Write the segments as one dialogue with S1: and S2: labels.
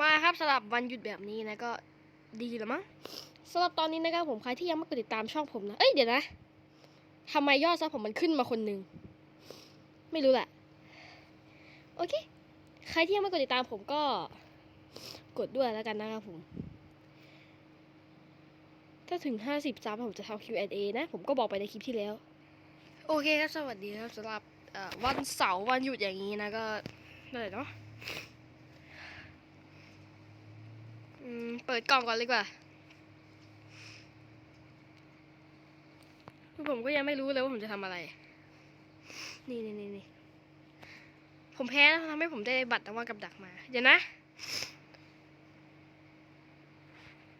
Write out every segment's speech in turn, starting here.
S1: มาครับสำหรับวันหยุดแบบนี้นะก็ดีแล้วมั้งสำหรับตอนนี้นะครับผมใครที่ยังไม่กดติดตามช่องผมนะเอ้ยเดี๋ยวนะทำไมยอดซับผมมันขึ้นมาคนหนึ่งไม่รู้แหละโอเค ใครที่ยังไม่กดติดตามผมก็กดด้วยแล้วกันนะครับผม ถ้าถึง 50ซับผมจะทำ Q&A นะ ผมก็บอกไปในคลิปที่แล้ว โอเคครับ สวัสดีครับสำหรับวันเสาร์วันหยุดอย่างนี้นะก็นั่นแหละเนาะอืม เปิดกล่องก่อนเลยกว่าคือผมก็ยังไม่รู้เลยว่าผมจะทำอะไร นี่นี่นี่นี่ผมแพ้นะทำให้ผมได้บัตรรางวัลกับดักมา เดี๋ยวนะ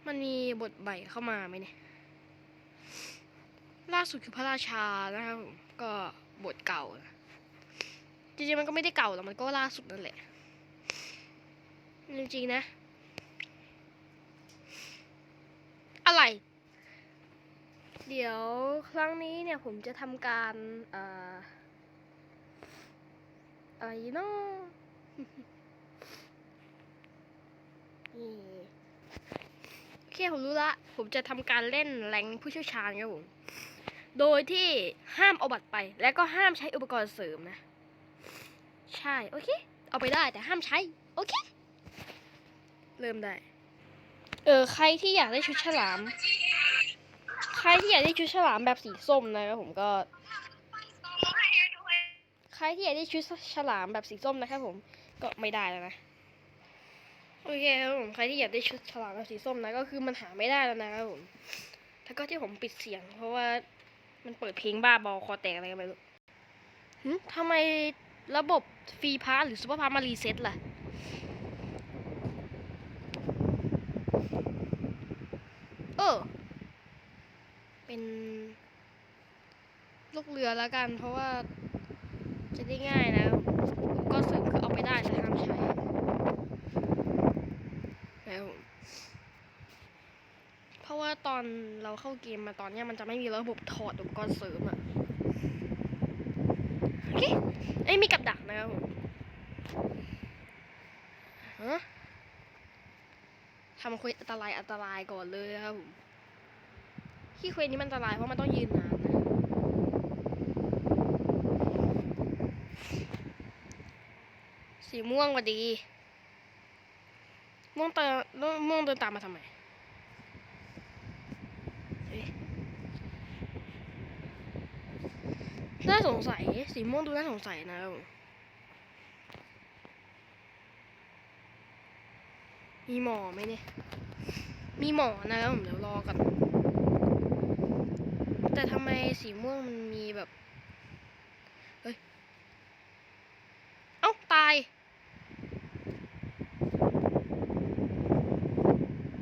S1: มันมีบทใหม่เข้ามาไหมเนี่ย ล่าสุดคือพระราชานะครับผมก็บทเก่า จริงๆมันก็ไม่ได้เก่าหรอกมันก็ล่าสุดนั่นแหละ จริงๆนะ อะไร เดี๋ยวครั้งนี้เนี่ยผมจะทำการเอ่ออะไรเนาะนี่โอเคผมรู้ละ ผมจะทำการเล่นแรงผู้เชี่ยวชาญครับผม โดยที่ห้ามเอาบัตรไป และก็ห้ามใช้อุปกรณ์เสริมนะ ใช่ โอเค เอาไปได้แต่ห้ามใช้ โอเค เริ่มได้ เออใครที่อยากได้ชุดฉลาม ใครที่อยากได้ชุดฉลามแบบสีส้มนะครับผมก็ ใครที่อยากได้ชุดฉลามแบบสีส้มนะครับผมก็ไม่ได้แล้วนะโอเคครับผมใครที่อยากได้ชุดฉลามแบบสีส้มนะก็คือมันหาไม่ได้แล้วนะครับผมแล้วก็ที่ผมปิดเสียง เพราะว่ามันเปิดเพลงบ้าบอคอแตกอะไรกันไม่รู้หึทำไมระบบฟรีพาสหรือซูเปอร์พาสมารีเซ็ตล่ะ ออเป็นลูกเรือแล้วกัน เพราะว่าจะได้ง่ายนะก็เสริมคือเอาไปได้แต่ห้ามใช้แล้วเพราะว่าตอนเราเข้าเกมมาตอนนี้มันจะไม่มีระบบถอดอุปกรณ์เสริมอะโอเคไอ้มีกับดักนะครับผมฮะทำควสอันตรายอันตรายก่อนเลยนะครับผม ที่เควสนี้มันอันตรายเพราะมันต้องยืนนานนะสีม่วงกว่าดี ม่วงเตนม่วงเดินตามมาทำไมน่าสงสัย สีม่วงดูน่าสงสัยนะครับมีหมอไหมเนี่ย มีหมอนะครับผมเดี๋ยวรอกัน ม่วงมันมีแบบ เฮ้ย เอ้า ตาย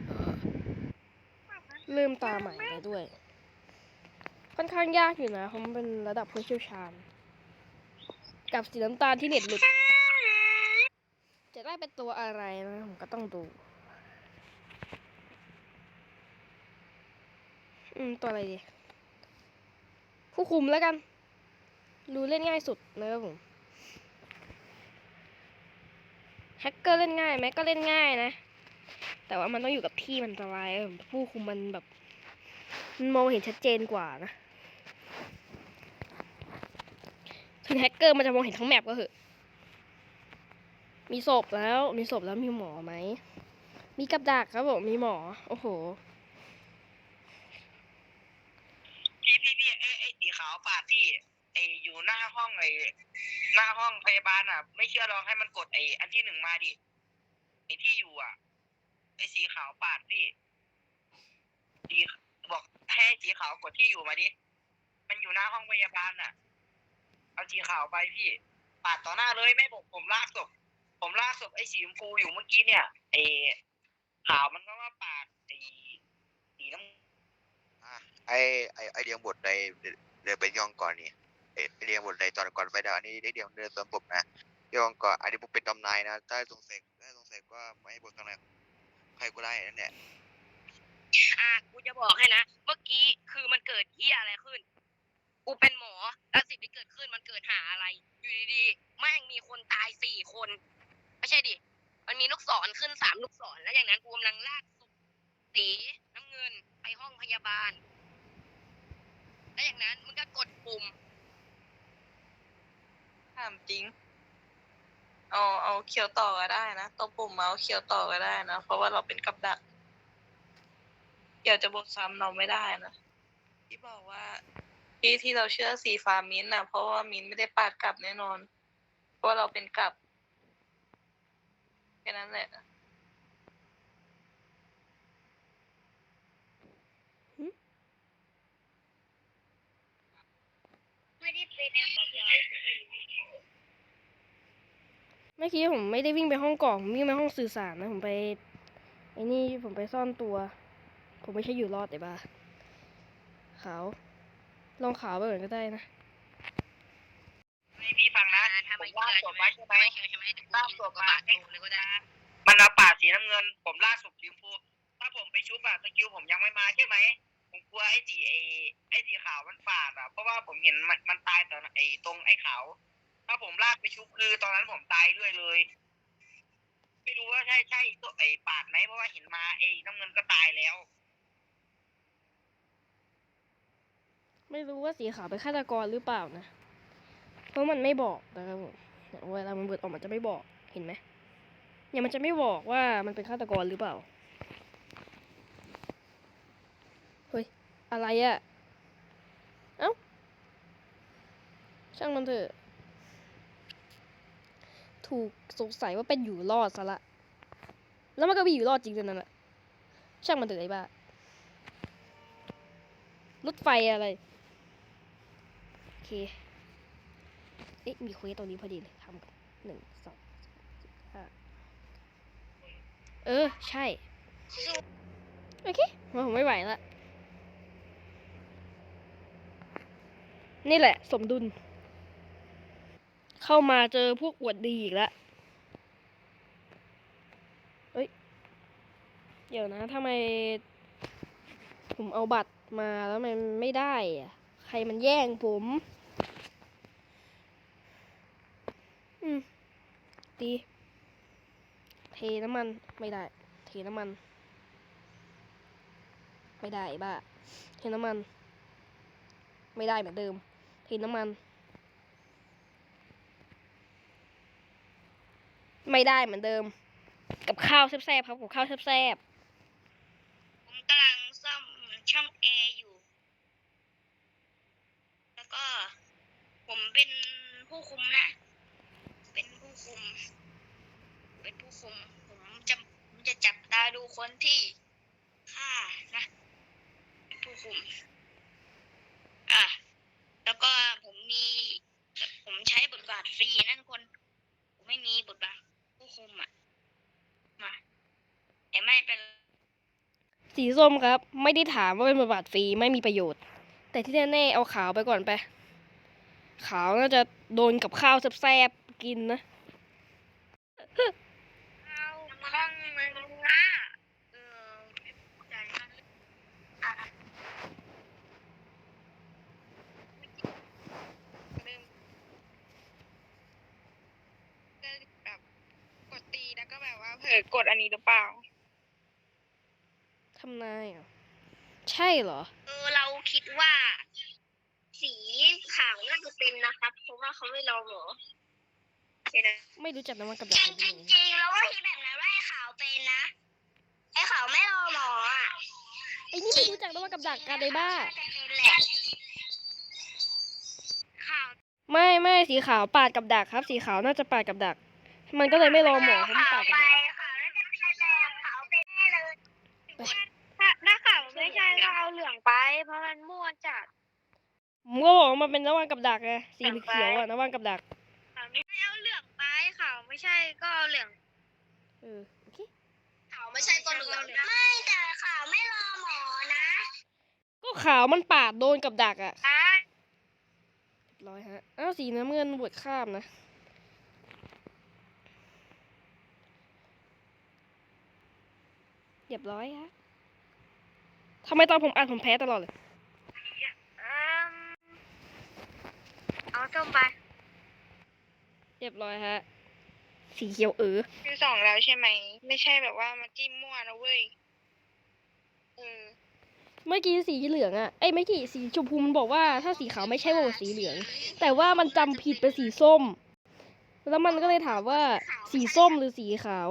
S1: เอ่อมตาใหม่แล้วด้วย ค่อนข้างยากอยู่นะเพราะมันเป็นระดับผู้เชี่ยวชาญ กับสีน้ำตาลที่เน็ตหลุด จะได้เป็นตัวอะไรนะผมก็ต้องดู อืม ตัวอะไรดี ผู้คุมแล้วกันดูเล่นง่ายสุดนะครับผมแฮกเกอร์เล่นง่ายไหมก็เล่นง่ายนะ แต่ว่ามันต้องอยู่กับที่มันอันตรายผู้คุมมันแบบมันมองเห็นชัดเจนกว่านะถึงแฮกเกอร์มันจะมองเห็นทั้งแมปก็เหอะมีศพแล้วมีศพแล้วมีหมอไหม มีกับดักครับผมมีหมอ โอ้โห
S2: พี่พี่พี่ ไอไอสีขาวปาดที่ไออยู่หน้าห้องไอหน้าห้องพยาบาลอะ ไม่เชื่อลองให้มันกดไออันที่หนึ่งมาดิไอที่อยู่อะ ไอสีขาวปาดพี่สีบอกให้สีขาวกดที่อยู่มาดิมันอยู่หน้าห้องพยาบาลอะ เอาสีขาวไปพี่ ปาดต่อหน้าเลยไม่บอกผมลากศพผมลากศพไอสีชมพูอยู่เมื่อกี้เนี่ยไอขาวมันก็ว่าปาดไอสีน้ำ
S3: อะ ไอไอไอเดียงบทในเดินไปย่องก่อนนี่ไอไอเดียงบทในตอนก่อนไฟดาวนี้ไอเดียงเดินสวนผมนะยองก่อนอันนี้ผมเป็นตำนายนะถ้าสงสัยถ้าสงสัยก็ไม่ให้บทข้างใครก็ได้นั่นแหละ
S4: อะกูจะบอกให้นะเมื่อกี้คือมันเกิดเฮียอะไรขึ้น กูเป็นหมอแล้วสิ่งที่เกิดขึ้นมันเกิดหาอะไร อยู่ดีๆแม่งมีคนตายสี่คน ไม่ใช่ดิ มันมีลูกศรขึ้นสามลูกศรแล้วอย่างนั้นกูกำลังลากศพสีน้ำเงินไปห้องพยาบาล แล้วอย่างนั้นมึงก็กดปุ่ม
S5: ถามจริง เอาเอาเคียวต่อก็ได้นะตัวปุ่มมาเอาเคียวต่อก็ได้นะ เพราะว่าเราเป็นกับดักเกี่ยวจะบทซ้ำเราไม่ได้นะที่บอกว่าที่ที่เราเชื่อสีฟ้ามิ้นท์นะเพราะว่ามิ้นท์ไม่ได้ปาดกลับแน่นอน เพราะว่าเราเป็นกลับแค่นั้นแหละ
S4: ไม่ได้เป็น
S1: เมื่อกี้ผมไม่ได้วิ่งไปห้องกล่องผมวิ่งไปห้องสื่อสารนะผมไปไอ้นี่ผมไปซ่อนตัว ผมไม่ใช่อยู่รอดแต่บ้าขาวลองขาวไปก่อนก็ได้นะ
S2: ให้พี่ฟังนะ
S4: ถ้า
S2: ผ
S4: ไม่
S2: มลาก
S4: เชื่
S2: ศ
S4: อ
S2: พ
S4: ใช่ไหม
S2: ไว้ใช่ไหม
S4: ไม่เชื่อใช่ไหมแต่กูยิงกระบาดดูเลยก็ได้
S2: มันเอาปาดสีน้ำเงิน ผมลากศพสีชมพูถ้าผมไปชุบอะสกิลผมยังไม่มาใช่ไหม ผมกลัวไอ้สีไอ้ไอ้สีขาวมันปาดอะเพราะว่าผมเห็นมันมันตายตอนไอ้ตรงไอ้ขาวถ้าผมลากไปชุบคือตอนนั้นผมตายด้วยเลย ไม่รู้ว่าใช่ใช่ตัวไอ้ปาดไหมเพราะว่าเห็นมาไอ้น้ำเงินก็ตายแล้ว
S1: ไม่รู้ว่าสีขาวเป็นฆาตกรหรือเปล่านะ เพราะมันไม่บอกนะครับผมเวลามันเปิดออกมันจะไม่บอกเห็นไหมเนี่ยมันจะไม่บอกว่ามันเป็นฆาตกรหรือเปล่า เฮ้ย อะไรอะเอ้าช่างมันเถอะ ถูกสงสัยว่าเป็นอยู่รอดซะละ แล้วมันก็มีอยู่รอดจริงๆนั่นแหละช่างมันเถอะไอ้บ้ารถไฟอะไร โอเค เอ๊ะ มีเควสตรงนี้พอดีเลยทำกันหนึ่งสองสามสี่ห้าเออ ใช่ โอเคผมไม่ไหวละ นี่แหละ สมดุล เข้ามาเจอพวกอวดดีอีกแล้วเอ้ย เดี๋ยวนะทำไม ผมเอาบัตรมาแล้วมันไม่ได้อะใครมันแย่งผม อืมดีเทน้ำมันไม่ได้ เทน้ำมัน ไม่ได้บ้าเทน้ำมัน ไม่ได้เหมือนเดิม เทน้ำมัน ไม่ได้เหมือนเดิม กับข้าวแซ่บๆครับกับข้าวแซ่บ
S4: ผมกำลังซ่อมช่องแอร์อยู่ แล้วก็ ผมเป็นผู้คุมนะ เป็นผู้คุม เป็นผู้คุม ผมจะผมจะจับตาดูคนที่ฆ่านะ ผู้คุม อะ แล้วก็ผมมี ผมใช้บทบาทฟรีนะทุกคน ผมไม่มีบทบาทผู้คุมอะ มาแต่ไม่เป็น
S1: สีส้มครับ ไม่ได้ถามว่าเป็นบทบาทฟรีไม่มีประโยชน์ แต่ที่แน่ๆเอาขาวไปก่อนไป ขาวน่าจะโดนกับข้าวแซ่บๆกินนะ
S4: เอาห้องมึงนะเออใจมันอะลืมก็แบบกดตีแล้วก็แบบว่าเผ ลอกดอันนี้หรือเปล่า
S1: ทำนายเหรอะใช่เหรอ
S4: เออเราคิดว่า สีขาวน่าจะเป็นนะครับ เพราะว่าเขาไม่รอหมอใช่นะ
S1: ไม่รู้จักน้ำมันกับ
S4: จ
S1: ดัก
S4: ริง
S1: จ
S4: จ
S1: ริ
S4: ริ
S1: ง
S4: งจริงแล้วว่าที่แบบนั้นว่าไอ้ขาวเป็นนะ ไอ้ขาวไม่รอหมออะ
S1: ไอ้นี่ไม่รู้จักน้ำมันกับดักกันเลยบ้า
S4: ข่าว
S1: ไม่ไม่สีขาวปาดกับดักครับ สีขาวน่าจะปาดกับดัก มันก็เลยไม่รอหมอเพราะมันปาดกับดัก ไป
S4: ถ้าถ้าข่าวไม่ใช่ก็เอาเหลืองไป เพราะมันมั่วจัด
S1: ผมก็บอกว่ามันเป็นน้ำมันกับดักไงสีเขียวอะน้ำมันกับดัก
S4: ข่าวไม่เอาเหลืองไปข่าวไม่ใช่ก็เอาเหลือง
S1: เออโอเค
S4: ข่าวไม่ใช่ก็เหลืองไม่แต่ข่าวไม่รอหมอนะ
S1: ก็ขาวมันปาดโดนกับดักอะ
S4: อะ
S1: เรียบร้อยฮะอ้าวสีน้ำเงินบวดข้ามนะ เรียบร้อยฮะทำไมตอนผมอ่านผมแพ้ตลอดเลย
S4: เอิ่มเอาส้มไป
S1: เรียบร้อยฮะ สีเขียวเออ
S5: คือสองแล้วใช่ไหม ไม่ใช่แบบว่ามาจิ้มมั่วนะเว้ย เออ
S1: เมื่อกี้สีเหลืองอะเอ้ยไม่กี่สีชมพูมันบอกว่าถ้าสีขาวไม่ใช่โหวตสีเหลือง แต่ว่ามันจำผิดเป็นสีส้ม แล้วมันก็เลยถามว่าสีส้มหรือสีขาว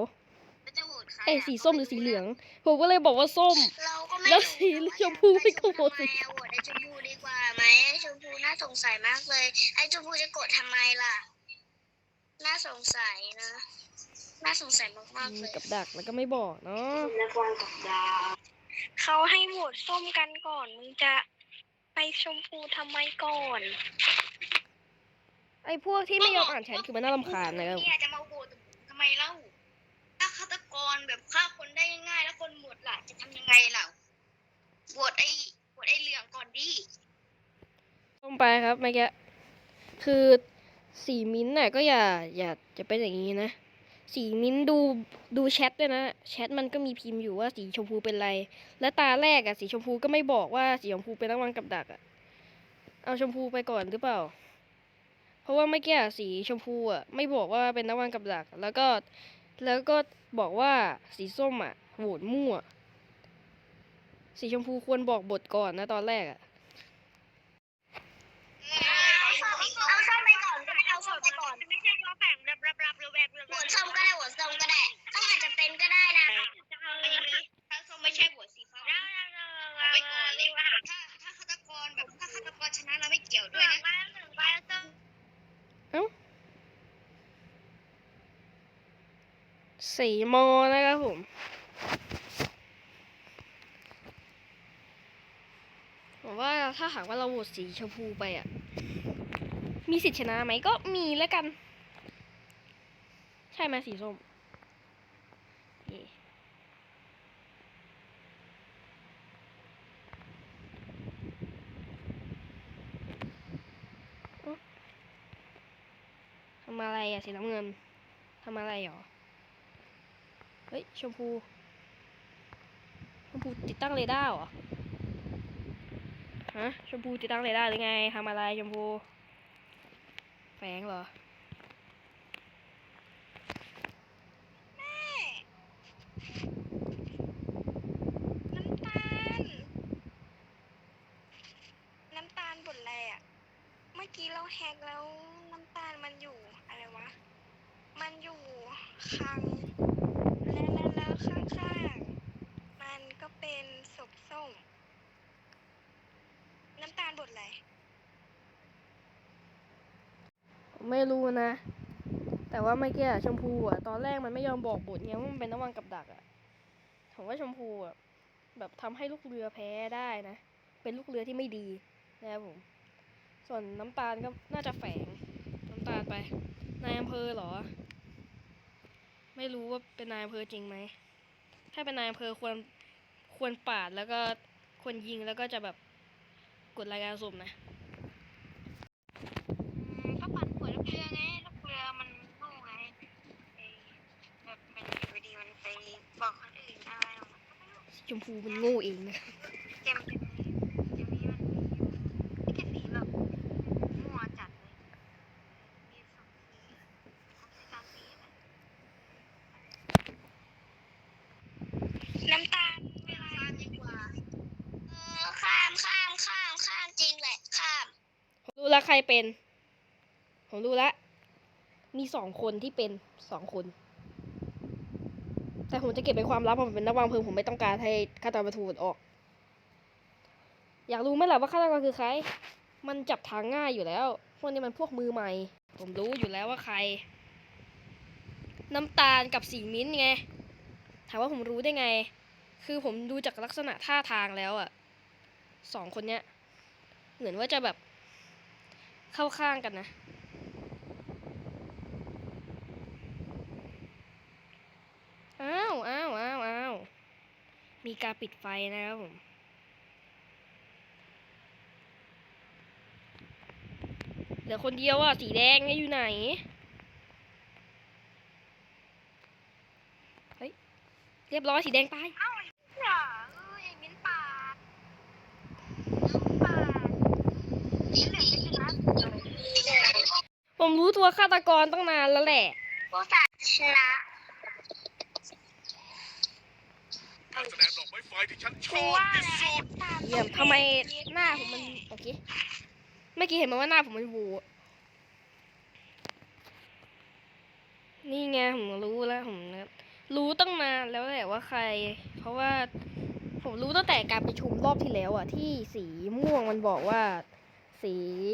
S1: เอ้ย
S4: อะ
S1: สีส้มหรือสีเหลือง ผมก็เลยบอกว่าส้ม
S4: เราก็ไม่
S1: แล้ว
S4: รู้
S1: สีชมพูไม่ก็โหวตสี
S4: ทำไมอะโหวตไอ้ชมพูดีกว่าไหมไอ้ชมพูน่าสงสัยมากเลย ไอ้ชมพูจะกดทำไมล่ะ น่าสงสัยนะ น่าสงสัยมากๆเลย
S1: กับดักแล้วก็ไม่บอกเนาะ
S4: นักวางกับดาวเขาให้โหวตส้มกันก่อนมึงจะไปชมพูทำไมก่อน
S1: ไอ้พวกที่ไม่ยอมอ่านแชทคือมันน่ารำคาญนะครับ
S4: เนี่ยจะมาโหวตทำไมเล่าถ้าฆาตกรแบบฆ่าคนได้ง่ายๆแล้วคนหมดล่ะ จะทำยังไงเล่าโหวตไอ้โหวตไอ้เหลืองก่อนดิ
S1: ส้มไปครับเมื่อกี้คือสีมิ้นท์น่ะก็อย่าอย่าจะเป็นอย่างนี้นะ สีมิ้นท์ดูดูแชทด้วยนะ แชทมันก็มีพิมพ์อยู่ว่าสีชมพูเป็นไร และตาแรกอะสีชมพูก็ไม่บอกว่าสีชมพูเป็นนักวางกับดักอะเอาชมพูไปก่อนหรือเปล่า เพราะว่าเมื่อกี้สีชมพูอะไม่บอกว่าเป็นนักวางกับดัก แล้วก็ แล้วก็บอกว่าสีส้มอะโหวตมั่ว สีชมพูควรบอกบทก่อนนะตอนแรกอะ
S4: เอาส้มไปก่อนก็ได้เอาส้มไปก่อน
S5: ไม่ใช่ก็แบ่งรับรับรับระแวกระ
S4: โหวตส้มก็ได้โหวตส้มก็ได้ก็อาจจะเป็นก็ได้นะถ้าส้มไม่ใช่โหวตสีฟ้าเอาไว้ก่อนเลยถ้าถ้าฆาตกรแบบถ้าฆาตกรชนะเราไม่เกี่ยวด้วยนะ
S1: สีโมนะครับผม ผมว่าถ้าหากว่าเราโหวตสีชมพูไปอะ มีสิทธิชนะไหมก็มีแล้วกัน ใช่ไหมสีส้มทำอะไรอะสีน้ำเงินทำอะไรหรอ เฮ้ย ชมพู ชมพูติดตั้งเรดาร์เหรอ ฮะ ชมพูติดตั้งเรดาร์หรือไงทำอะไรชมพู แฝงเหรอ
S4: น้ำตาลน้ำตาลบทอะไรอะเมื่อกี้เราแฮกแล้วน้ำตาลมันอยู่อะไรวะ มันอยู่ข้างและแล้วแล้วข้างๆ มัน ก็เป็นศพส้ม น้ำตาลบทอะไร
S1: ไม่รู้นะ แต่ว่าเมื่อกี้ชมพูอะ ตอนแรกมันไม่ยอมบอกบทไงว่ามันเป็นน้ำวังกับดักอะผมว่าชมพูอะ แบบทำให้ลูกเรือแพ้ได้นะ เป็นลูกเรือที่ไม่ดีนะครับผม ส่วนน้ำตาลก็น่าจะแฝง น้ำตาลไป นายอำเภอเหรอ ไม่รู้ว่าเป็นนายอำเภอจริงไหม ถ้าเป็นนายอำเภอควร ควรปาดแล้วก็ควรยิงแล้วก็จะแบบกดรายงานสุ่มนะ
S4: อืมก็ปั่นหัวลูกเรือไงลูกเรือมันโง่ไงไอ้แบบมันอยู่ดีมันไปบอกคนอื่นอะไรของมันก็ไม่รู้
S1: ชมพูมันโง่เองนะ
S4: เกมเกมนี้มันมีแค่สีแบบมั่วจัดเลยมีสองสีของสีสามสีนะน้ำตาลเวลาดีกว่า เออข้ามข้ามข้ามข้ามจริงแหละ ข้าม
S1: ผมรู้ แล้วใครเป็น ผมรู้แล้ว มีสองคนที่เป็นสองคน แต่ผมจะเก็บเป็นความลับผมเป็นนักวางเพลิงผมไม่ต้องการให้ฆาตกรมาถูกออก อยากรู้ไหมล่ะว่าฆาตกรคือใคร มันจับทางง่ายอยู่แล้ว พวกนี้มันพวกมือใหม่ ผมรู้อยู่แล้วว่าใคร น้ำตาลกับสีมิ้นท์ไง ถามว่าผมรู้ได้ไง คือผมดูจากลักษณะท่าทางแล้วอะสองคนเนี้ย เหมือนว่าจะแบบ เข้าข้างกันนะ อ้าวอ้าวอ้าวอ้าวมีการปิดไฟนะครับผมเหลือคนเดียวอะ สีแดงอยู่ไหน เฮ้ย เรียบร้อยสีแดงตาย
S4: อย่าเอ้ยไอ้มิ้นป่าน้ำป่าสีเหลืองไม่ชนะ
S1: ผมรู้ตัวฆาตกรตั้งนานแล้วแหละ
S4: โบสัตชชนะ
S6: การแสดงดอกไม้ไฟที่ฉันชอบที่สุด
S1: เยี่ยมทำไมหน้าผมมันโอเคเมื่อกี้เห็นไหมว่าหน้าผมมันวูอะนี่ไงผมรู้แล้วผมนะรู้ตั้งนานแล้วแหละว่าใคร เพราะว่าผมรู้ตั้งแต่การประชุมรอบที่แล้วอะที่สีม่วงมันบอกว่า สี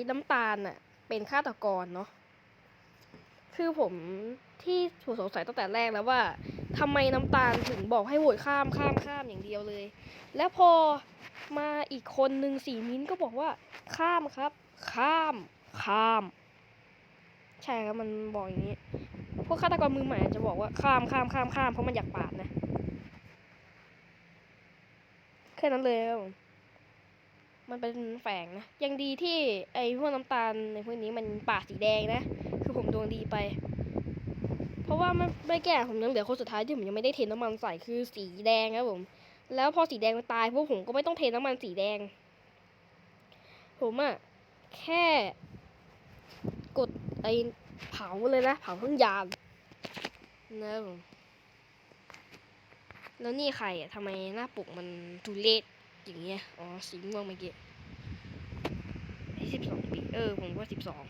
S1: น้ำตาลอะเป็นฆาตกรเนาะคือผมที่ถูกสงสัยตั้งแต่แรกแล้วว่าทำไมน้ำตาลถึงบอกให้โหวตข้ามข้ามข้ามอย่างเดียวเลย แล้วพอมาอีกคนหนึ่งสีมิ้นก็บอกว่า ข้ามครับ ข้าม ข้าม ใช่ครับมันบอกอย่างนี้ พวกฆาตกรมือใหม่จะบอกว่าข้ามข้ามข้ามข้ามเพราะมันอยากปาดนะแค่นั้นเลยครับผ มันเป็นแฝงนะ ยังดีที่ไอ้พวกน้ำตาลในพวกนี้มันปาสีแดงนะ คือผมดวงดีไป เพราะว่าไม่ไม่แก่ผมยังเหลือคนสุดท้ายที่ผมยังไม่ได้เทน้ำมันใส่คือสีแดงครับผม แล้วพอสีแดงมันตายพวกผมก็ไม่ต้องเทน้ำมันสีแดง ผมอะแค่กดไอเผาเลยนะ เผาทั้งยานนะผมแล้วนี่ใครอะทำไมหน้าปกมันทุเรศ อย่างเงี้ย อ๋อ สีม่วงเมื่อกี้สิบสองปี เออ ผมว่าสิบสอง